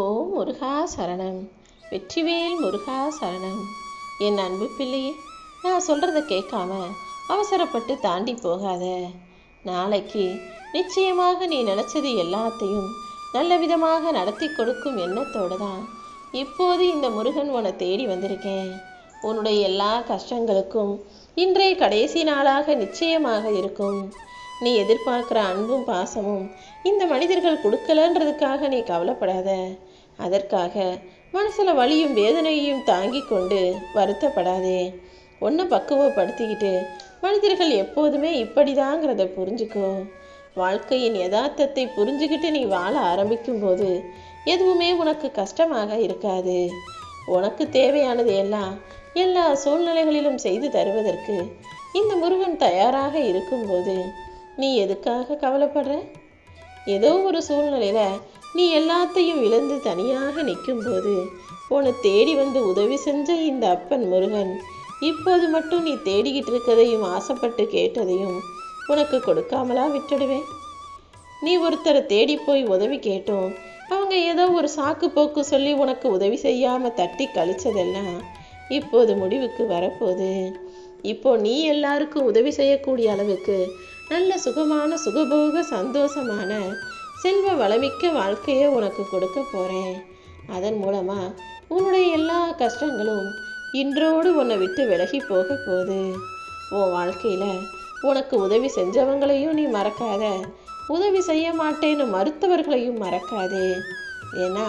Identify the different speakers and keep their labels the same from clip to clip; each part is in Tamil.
Speaker 1: ஓம் முருகா சரணம். வெற்றிவேல் முருகா சரணம். என் அன்பு பிள்ளையே நான் சொல்கிறத கேட்காம அவசரப்பட்டு தாண்டி போகாத. நாளைக்கு நிச்சயமாக நீ நினச்சது எல்லாத்தையும் நல்ல விதமாக நடத்தி கொடுக்கும் எண்ணத்தோடு தான் இப்போது இந்த முருகன் உன்னை தேடி வந்திருக்கேன். உன்னுடைய எல்லா கஷ்டங்களுக்கும் இன்றைய கடைசி நாளாக நிச்சயமாக இருக்கும். நீ எதிர்பார்க்குற அன்பும் பாசமும் இந்த மனிதர்கள் கொடுக்கலன்றதுக்காக நீ கவலைப்படாத. அதற்காக மனசில் வலியும் வேதனையையும் தாங்கி கொண்டு வருத்தப்படாதே. ஒன்றை பக்குவப்படுத்திக்கிட்டு மனிதர்கள் எப்போதுமே இப்படிதாங்கிறத புரிஞ்சுக்கோ. வாழ்க்கையின் யதார்த்தத்தை புரிஞ்சுக்கிட்டு நீ வாழ ஆரம்பிக்கும்போது எதுவுமே உனக்கு கஷ்டமாக இருக்காது. உனக்கு தேவையானது எல்லாம் எல்லா சூழ்நிலைகளிலும் செய்து தருவதற்கு இந்த முருகன் தயாராக இருக்கும்போது நீ எதுக்காக கவலைப்படுற? ஏதோ ஒரு சூழ்நிலையில நீ எல்லாத்தையும் இழந்து தனியாக நிற்கும்போது உன்னை தேடி வந்து உதவி செஞ்ச இந்த அப்பன் முருகன் இப்போது மட்டும் நீ தேடிக்கிட்டு இருக்கதையும் ஆசைப்பட்டு கேட்டதையும் உனக்கு கொடுக்காமலா விட்டுடுவேன்? நீ ஒருத்தரை தேடி போய் உதவி கேட்டோம். அவங்க ஏதோ ஒரு சாக்கு போக்கு சொல்லி உனக்கு உதவி செய்யாம தட்டி கழிச்சதெல்லாம் இப்போது முடிவுக்கு வரப்போகுது. இப்போ நீ எல்லாருக்கும் உதவி செய்யக்கூடிய அளவுக்கு நல்ல சுகமான சுகபோக சந்தோஷமான செல்வ வளமிக்க வாழ்க்கையை உனக்கு கொடுக்க போகிறேன் அதன் மூலமாக உன்னுடைய எல்லா கஷ்டங்களும் இன்றோடு உன்னை விட்டு விலகி போக போகுது. உன் வாழ்க்கையில் உனக்கு உதவி செஞ்சவங்களையும் நீ மறக்காத. உதவி செய்ய மாட்டேன்னு மறுத்தவர்களையும் மறக்காதே. ஏன்னா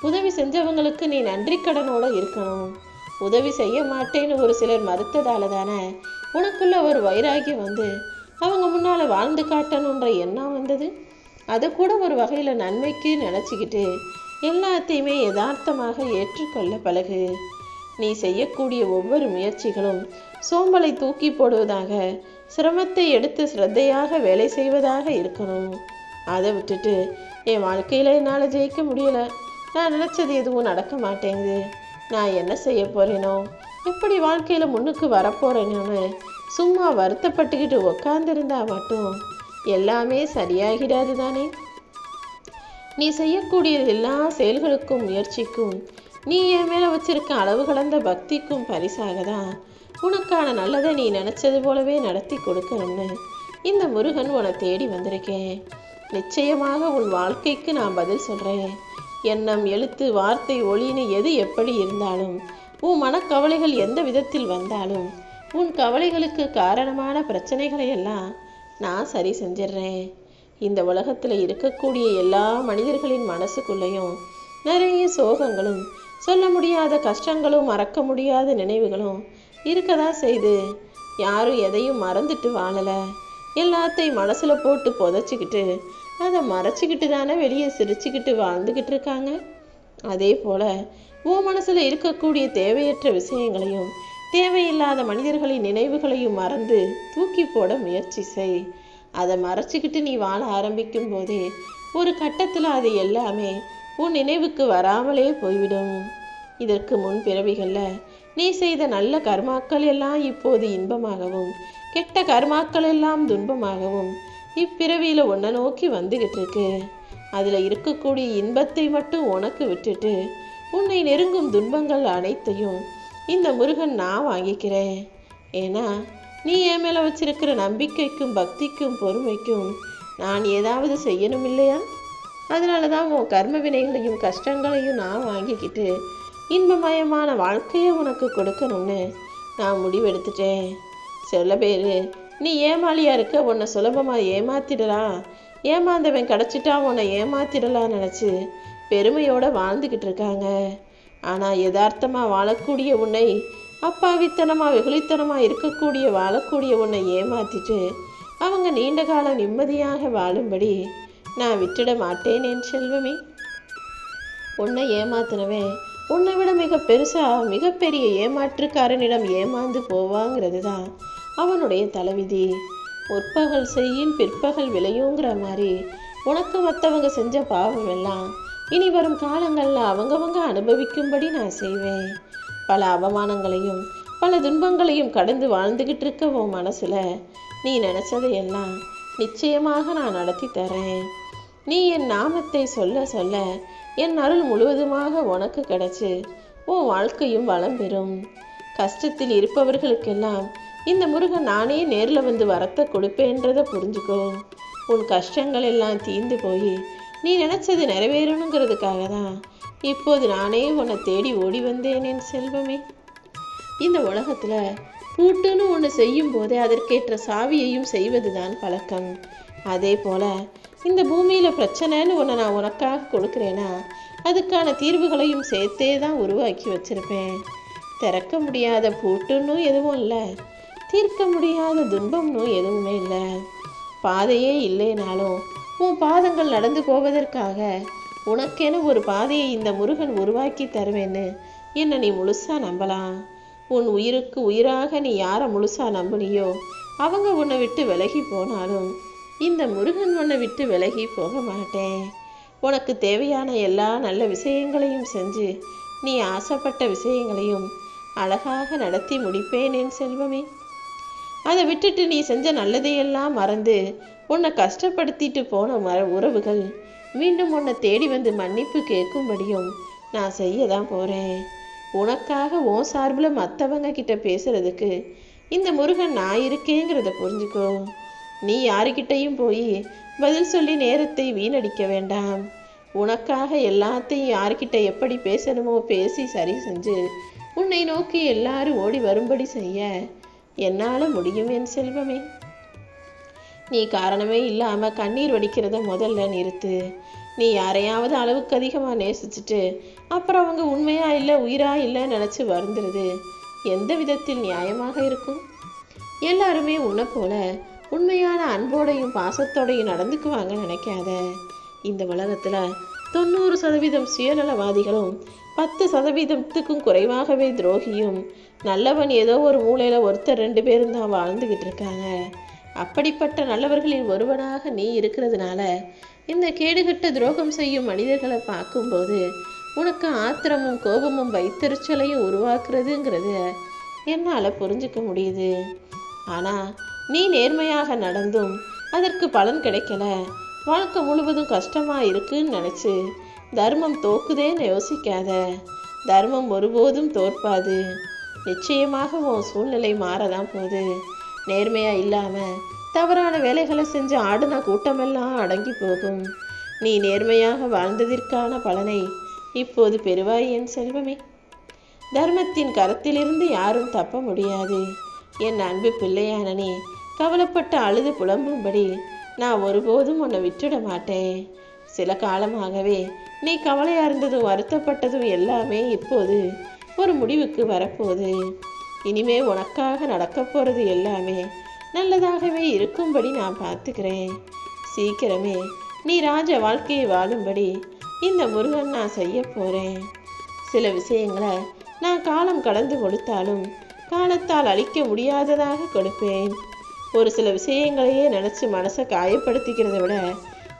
Speaker 1: உதவி செஞ்சவங்களுக்கு நீ நன்றி கடனோடு இருக்கணும். உதவி செய்ய மாட்டேன்னு ஒரு சிலர் மறுத்ததால தானே உனக்குள்ள ஒரு வைராகியம் வந்து அவங்க முன்னால் வாழ்ந்து காட்டணுன்ற எண்ணம் வந்தது? அதை கூட ஒரு வகையில் நன்மைக்கு நினச்சிக்கிட்டு எல்லாத்தையுமே யதார்த்தமாக ஏற்றுக்கொள்ள பழகு. நீ செய்யக்கூடிய ஒவ்வொரு முயற்சிகளும் சோம்பலை தூக்கி போடுவதாக சிரமத்தை எடுத்து சிரத்தையாக வேலை செய்வதாக இருக்கணும். அதை விட்டுட்டு என் வாழ்க்கையில் என்னால் ஜெயிக்க முடியல. நான் நினச்சது எதுவும் நடக்க மாட்டேங்குது. நான் என்ன செய்ய போறேனோ எப்படி வாழ்க்கையில் முன்னுக்கு வரப்போறேனோன்னு சும்மா வருத்தப்பட்டுக்கிட்டு உக்காந்துருந்தா மட்டும் எல்லாமே சரியாகிடாது தானே நீ செய்யக்கூடிய எல்லா செயல்களுக்கும் முயற்சிக்கும். நீ என் மேலே வச்சிருக்க அளவு கலந்த பக்திக்கும் பரிசாக தான் உனக்கான நல்லதை நீ நினச்சது போலவே நடத்தி கொடுக்கணும்னு இந்த முருகன் உன்னை தேடி வந்திருக்கேன். நிச்சயமாக உன் வாழ்க்கைக்கு நான் பதில் சொல்கிறேன் எண்ணம் எழுத்து வார்த்தை ஒளின்னு எது எப்படி இருந்தாலும் உன் மனக்கவலைகள் எந்த விதத்தில் வந்தாலும் உன் கவலைகளுக்கு காரணமான பிரச்சனைகளை எல்லாம் நான் சரி செஞ்சிடுறேன் இந்த உலகத்தில் இருக்கக்கூடிய எல்லா மனிதர்களின் மனசுக்குள்ளேயும் நிறைய சோகங்களும் சொல்ல முடியாத கஷ்டங்களும் மறக்க முடியாத நினைவுகளும் இருக்கதான் செய்து யாரும் எதையும் மறந்துட்டு வாழலை. எல்லாத்தையும் மனசில் போட்டு புதைச்சிக்கிட்டு அதை மறைச்சிக்கிட்டு தானே வெளியே சிரிச்சுக்கிட்டு வாழ்ந்துக்கிட்டு இருக்காங்க. அதே போல் உன் மனசில் இருக்கக்கூடிய தேவையற்ற விஷயங்களையும் தேவையில்லாத மனிதர்களின் நினைவுகளையும் மறந்து தூக்கி போட முயற்சி செய். அதை மறைச்சிக்கிட்டு நீ வாழ ஆரம்பிக்கும் போதே ஒரு கட்டத்தில் அது எல்லாமே உன் நினைவுக்கு வராமலே போய்விடும். இதற்கு முன் பிறவிகளில் நீ செய்த நல்ல கர்மாக்கள் எல்லாம் இப்போது இன்பமாகவும் கெட்ட கர்மாக்கள் எல்லாம் துன்பமாகவும் இப்பிறவியில் உன்னை நோக்கி வந்துகிட்டு இருக்கு அதில் இருக்கக்கூடிய இன்பத்தை மட்டும் உனக்கு விட்டுட்டு உன்னை நெருங்கும் துன்பங்கள் அனைத்தையும் இந்த முருகன் நான் வாங்கிக்கிறேன். ஏன்னா நீ என் மேலே வச்சிருக்கிற நம்பிக்கைக்கும் பக்திக்கும் பொறுமைக்கும் நான் ஏதாவது செய்யணும் இல்லையா? அதனால தான் உன் கர்ம வினைகளையும் கஷ்டங்களையும் நான் வாங்கிக்கிட்டு இன்பமயமான வாழ்க்கையை உனக்கு கொடுக்கணும்னு நான் முடிவெடுத்துட்டேன். சில பேர் நீ ஏமாளியாக இருக்க உன்னை சுலபமாக ஏமாத்திடலாம் ஏமாந்தவன் கிடச்சிட்டா உன்னை ஏமாத்திடலாம் நினச்சி பெருமையோடு வாழ்ந்துக்கிட்டு இருக்காங்க. ஆனால் யதார்த்தமாக வாழக்கூடிய உன்னை அப்பாவித்தனமாக வெகுளித்தனமாக இருக்கக்கூடிய வாழக்கூடிய உன்னை ஏமாத்திட்டு அவங்க நீண்ட காலம் நிம்மதியாக வாழும்படி நான் விட்டுட மாட்டேன் என் செல்வமே. உன்னை ஏமாத்தினவன் உன்னை விட மிக பெருசாக மிகப்பெரிய ஏமாற்றுக்காரனிடம் ஏமாந்து போவாங்கிறது தான் அவனுடைய தலைவிதி. முற்பகல் செய்யும் பிற்பகல் விளையுங்கிற மாதிரி உனக்கு மற்றவங்க செஞ்ச பாவம் எல்லாம் இனி வரும் காலங்களில் அவங்கவங்க அனுபவிக்கும்படி நான் செய்வேன். பல அவமானங்களையும் பல துன்பங்களையும் கடந்து வாழ்ந்துகிட்டு இருக்க உன் மனசில் நீ நினச்சதையெல்லாம் நிச்சயமாக நான் நடத்தி தரேன். நீ என் நாமத்தை சொல்ல சொல்ல என் அருள் முழுவதுமாக உனக்கு கிடைச்சு உன் வாழ்க்கையும் வளம் பெறும். கஷ்டத்தில் இருப்பவர்களுக்கெல்லாம் இந்த முருகன் நானே நேரில் வந்து வரத்தை கொடுப்பேன்றதை புரிஞ்சுக்கோ. உன் கஷ்டங்கள் எல்லாம் தீர்ந்து போய் நீ நினச்சது நிறைவேறணுங்கிறதுக்காக தான் இப்போது நானே உன்னை தேடி ஓடி வந்தேன் என் செல்வமே. இந்த உலகத்தில் பூட்டுன்னு ஒன்று செய்யும் போதே அதற்கேற்ற சாவியையும் செய்வது தான் பழக்கம். அதே போல் இந்த பூமியில் பிரச்சனைன்னு ஒன்று நான் உனக்காக கொடுக்குறேன்னா அதுக்கான தீர்வுகளையும் சேர்த்தே தான் உருவாக்கி வச்சிருப்பேன். திறக்க முடியாத பூட்டுன்னு எதுவும் இல்லை. தீர்க்க முடியாத துன்பம்னு எதுவுமே இல்லை. பாதையே இல்லைனாலும் உன் பாதங்கள் நடந்து போவதற்காக உனக்கென ஒரு பாதையை இந்த முருகன் உருவாக்கி தருவேன்னு என்னை நீ முழுசா நம்பலாம். உன் உயிருக்கு உயிராக நீ யாரை முழுசா நம்பினியோ அவங்க உன்னை விட்டு விலகி போனாலும் இந்த முருகன் உன்னை விட்டு விலகி போக மாட்டேன். உனக்கு தேவையான எல்லா நல்ல விஷயங்களையும் செஞ்சு நீ ஆசைப்பட்ட விஷயங்களையும் அழகாக நடத்தி முடிப்பேன் என் செல்வமே. அதை விட்டுட்டு நீ செஞ்ச நல்லதையெல்லாம் மறந்து உன்னை கஷ்டப்படுத்திட்டு போன மர உறவுகள் மீண்டும் உன்னை தேடி வந்து மன்னிப்பு கேட்கும்படியும் நான் செய்ய தான் போகிறேன் உனக்காக உன் சார்பில் மற்றவங்க கிட்ட பேசுறதுக்கு இந்த முருகன் நான் இருக்கேங்கிறத புரிஞ்சுக்கோ. நீ யாருக்கிட்டையும் போய் பதில் சொல்லி நேரத்தை வீணடிக்க வேண்டாம். உனக்காக எல்லாத்தையும் யார்கிட்ட எப்படி பேசணுமோ பேசி சரி செஞ்சு உன்னை நோக்கி எல்லாரும் ஓடி வரும்படி செய்ய என்னால் முடியும் என் செல்வமே. நீ காரணமே இல்லாமல் கண்ணீர் வடிக்கிறத முதல்ல நிறுத்து. நீ யாரையாவது அளவுக்கு அதிகமாக நேசிச்சுட்டு அப்புறம் அவங்க உண்மையா இல்லை உயிரா இல்லை நினச்சி வருந்துருது எந்த விதத்தில் நியாயமாக இருக்கும்? எல்லாருமே உன்னை போல உண்மையான அன்போடையும் பாசத்தோடையும் நடந்துக்குவாங்க நினைக்காத. இந்த உலகத்தில் தொண்ணூறு சதவீதம் சுயநலவாதிகளும் பத்து சதவீதத்துக்கும் குறைவாகவே துரோகியும். நல்லவன் ஏதோ ஒரு மூலையில் ஒருத்தர் ரெண்டு பேரும் தான் வாழ்ந்துக்கிட்டு இருக்காங்க. அப்படிப்பட்ட நல்லவர்களில் ஒருவனாக நீ இருக்கிறதுனால இந்த கேடுகட்ட துரோகம் செய்யும் மனிதர்களை பார்க்கும்போது உனக்கு ஆத்திரமும் கோபமும் வைத்தறிச்சலையும் உருவாக்குறதுங்கிறத என்னால் புரிஞ்சுக்க முடியுது. ஆனால் நீ நேர்மையாக நடந்தும் அதற்கு பலன் கிடைக்கல. வாழ்க்கை முழுவதும் கஷ்டமாக இருக்குன்னு நினச்சி தர்மம் தோக்குதேன்னு யோசிக்காத. தர்மம் ஒருபோதும் தோற்பாது. நிச்சயமாக உன் சூழ்நிலை மாறதான் போகுது. நேர்மையாக இல்லாமல் தவறான வேலைகளை செஞ்சு ஆடுன கூட்டமெல்லாம் அடங்கி போகும். நீ நேர்மையாக வாழ்ந்ததற்கான பலனை இப்போது பெறுவாய் என் செல்வமே. தர்மத்தின் கரத்திலிருந்து யாரும் தப்ப முடியாது. என் அன்பு பிள்ளையானனே கவலைப்பட்டு அழுது புலம்பும்படி நான் ஒருபோதும் உன்னை விட்டுட மாட்டேன். சில காலமாகவே நீ கவலையாக இருந்ததும் வருத்தப்பட்டதும் எல்லாமே இப்போது ஒரு முடிவுக்கு வரப்போகுது. இனிமே உனக்காக நடக்க போகிறது எல்லாமே நல்லதாகவே இருக்கும்படி நான் பார்த்துக்கிறேன். சீக்கிரமே நீ ராஜ வாழ்க்கையை வாழும்படி இந்த முருகன் நான் செய்ய போகிறேன் சில விஷயங்களை நான் காலம் கடந்து கொடுத்தாலும் காலத்தால் அழிக்க முடியாததாக கொடுப்பேன். ஒரு சில விஷயங்களையே நினச்சி மனசை காயப்படுத்திக்கிறத விட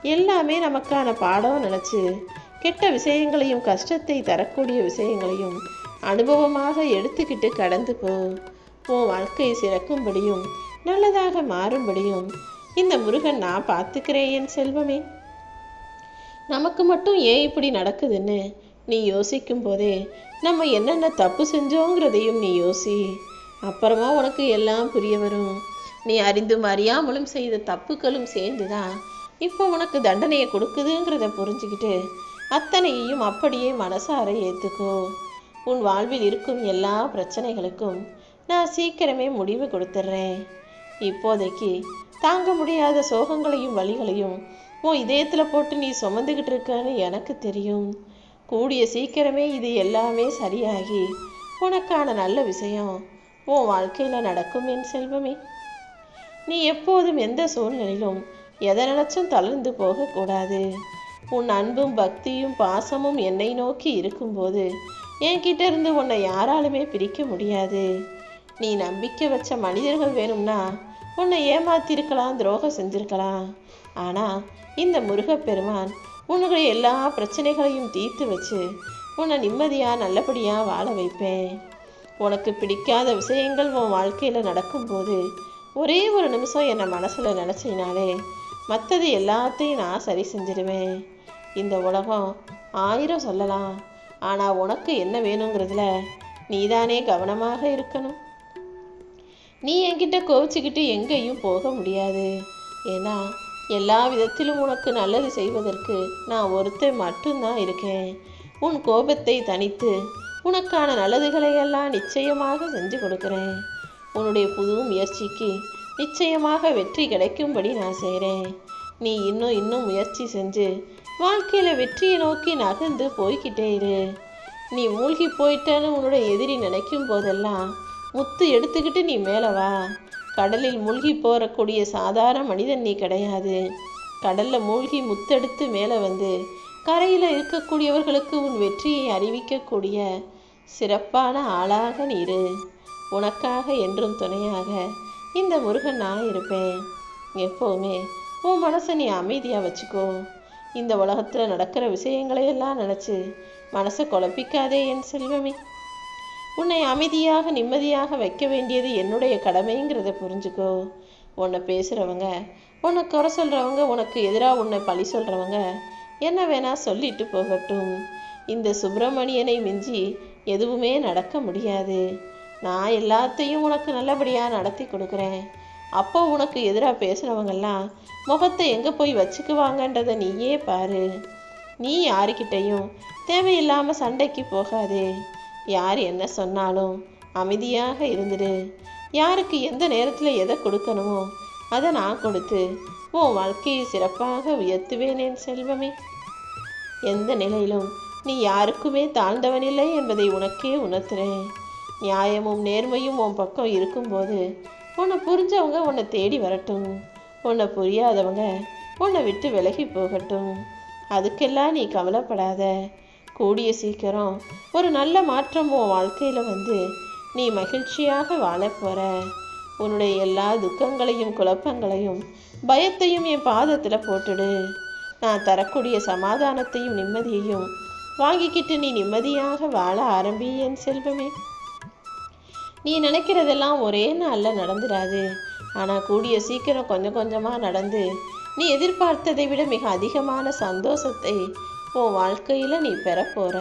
Speaker 1: எல்லாமே நமக்கான பாடம் நினச்சி கெட்ட விஷயங்களையும் கஷ்டத்தை தரக்கூடிய விஷயங்களையும் அனுபவமாக எடுத்துக்கிட்டு கடந்து போ. உன் வாழ்க்கை சிறக்கும்படியும் நல்லதாக மாறும்படியும் இந்த முருகன் நான் பார்த்துக்கிறேன் என் செல்வமே. நமக்கு மட்டும் ஏன் இப்படி நடக்குதுன்னு நீ யோசிக்கும் போதே நம்ம என்னென்ன தப்பு செஞ்சோங்கிறதையும் நீ யோசி. அப்புறமா உனக்கு எல்லாம் புரிய வரும். நீ அறிந்தும் அறியாமலும் செய்த தப்புக்களும் சேர்ந்து தான் இப்போ உனக்கு தண்டனையை கொடுக்குதுங்கிறத புரிஞ்சுக்கிட்டு அத்தனையையும் அப்படியே மனசார ஏற்றுக்கோ உன் வாழ்வில் இருக்கும் எல்லா பிரச்சனைகளுக்கும் நான் சீக்கிரமே முடிவு கொடுத்துட்றேன் இப்போதைக்கு தாங்க முடியாத சோகங்களையும் வலிகளையும் உன் இதயத்தில் போட்டு நீ சுமந்துக்கிட்டு இருக்கன்னு எனக்கு தெரியும். கூடிய சீக்கிரமே இது எல்லாமே சரியாகி உனக்கான நல்ல விஷயம் உன் வாழ்க்கையில் நடக்கும் என் செல்வமே. நீ எப்போதும் எந்த சூழ்நிலையிலும் எதை நினச்சும் தளர்ந்து போகக்கூடாது. உன் அன்பும் பக்தியும் பாசமும் என்னை நோக்கி இருக்கும்போது என்கிட்ட இருந்து உன்னை யாராலுமே பிரிக்க முடியாது. நீ நம்பிக்கை வச்ச மனிதர்கள் வேணும்னா உன்னை ஏமாத்திருக்கலாம் துரோகம் செஞ்சிருக்கலாம். ஆனால் இந்த முருகப்பெருமான் உன்னுடைய எல்லா பிரச்சனைகளையும் தீர்த்து வச்சு உன்னை நிம்மதியாக நல்லபடியாக வாழ வைப்பேன். உனக்கு பிடிக்காத விஷயங்கள் உன் வாழ்க்கையில் நடக்கும்போது ஒரே ஒரு நிமிஷம் என்னை மனசில் நினச்சினாலே மற்றது எல்லாத்தையும் நான் சரி செஞ்சிடுவேன் இந்த உலகம் ஆயிரம் சொல்லலாம். ஆனால் உனக்கு என்ன வேணுங்கிறதுல நீதானே கவனமாக இருக்கணும். நீ என்கிட்ட கோவிச்சுக்கிட்டு எங்கேயும் போக முடியாது. ஏன்னா எல்லா விதத்திலும் உனக்கு நல்லது செய்வதற்கு நான் ஒருத்தர் மட்டும்தான் இருக்கேன். உன் கோபத்தை தனித்து உனக்கான நல்லதுகளை எல்லாம் நிச்சயமாக செஞ்சு கொடுக்குறேன். உன்னுடைய புது முயற்சிக்கு நிச்சயமாக வெற்றி கிடைக்கும்படி நான் செய்கிறேன் நீ இன்னும் இன்னும் முயற்சி செஞ்சு வாழ்க்கையில் வெற்றியை நோக்கி நகர்ந்து போய்கிட்டே இரு. நீ மூழ்கி போயிட்டேன்னு உன்னோட எதிரி நினைக்கும் போதெல்லாம் முத்து எடுத்துக்கிட்டு நீ மேலே வா. கடலில் மூழ்கி போறக்கூடிய சாதாரண மனிதன் நீ கிடையாது. கடல்ல மூழ்கி முத்தெடுத்து மேலே வந்து கரையில் இருக்கக்கூடியவர்களுக்கு உன் வெற்றியை அறிவிக்கக்கூடிய சிறப்பான ஆளாக நீ இரு. உனக்காக என்றும் துணையாக இந்த முருகன் நான் இருப்பேன். எப்போவுமே உன் மனசை நீ அமைதியாக வச்சுக்கோ. இந்த உலகத்தில் நடக்கிற விஷயங்களையெல்லாம் நினச்சி மனசை குழப்பிக்காதே என் செல்வமே. உன்னை அமைதியாக நிம்மதியாக வைக்க வேண்டியது என்னுடைய கடமைங்கிறத புரிஞ்சுக்கோ. உன்னை பேசுகிறவங்க உன்னை குறை சொல்கிறவங்க உனக்கு எதிராக உன்னை பழி சொல்கிறவங்க என்ன வேணால் சொல்லிட்டு போகட்டும். இந்த சுப்பிரமணியனை மிஞ்சி எதுவுமே நடக்க முடியாது. நான் எல்லாத்தையும் உனக்கு நல்லபடியாக நடத்தி கொடுக்குறேன். அப்போ உனக்கு எதிராக பேசுகிறவங்கெல்லாம் முகத்தை எங்கே போய் வச்சுக்குவாங்கன்றதை நீயே பாரு. நீ யாருக்கிட்டையும் தேவையில்லாமல் சண்டைக்கு போகாதே. யார் என்ன சொன்னாலும் அமைதியாக இருந்துடு யாருக்கு எந்த நேரத்தில் எதை கொடுக்கணுமோ அதை நான் கொடுத்து உன் வாழ்க்கையை சிறப்பாக உயர்த்துவேன் செல்வமே. எந்த நிலையிலும் நீ யாருக்குமே தாழ்ந்தவனில்லை என்பதை உனக்கே உணர்த்துறேன். நியாயமும் நேர்மையும் உன் பக்கம் இருக்கும்போது உன்னை புரிஞ்சவங்க உன்னை தேடி வரட்டும். உன்னை புரியாதவங்க உன்னை விட்டு விலகி போகட்டும். அதுக்கெல்லாம் நீ கவலைப்படாத. கூடிய சீக்கிரம் ஒரு நல்ல மாற்றம் உன் வாழ்க்கையில் வந்து நீ மகிழ்ச்சியாக வாழப் போகிற உன்னுடைய எல்லா துக்கங்களையும் குழப்பங்களையும் பயத்தையும் என் பாதத்தில் போட்டுடு. நான் தரக்கூடிய சமாதானத்தையும் நிம்மதியையும் வாங்கிக்கிட்டு நீ நிம்மதியாக வாழ ஆரம்பி என் செல்வமே. நீ நினைக்கிறதெல்லாம் ஒரே நாளில் நடந்துடாது ஆனால் கூடிய சீக்கிரம் கொஞ்சம் கொஞ்சமாக நடந்து நீ எதிர்பார்த்ததை விட மிக அதிகமான சந்தோஷத்தை உன் வாழ்க்கையில் நீ பெறப்போகிற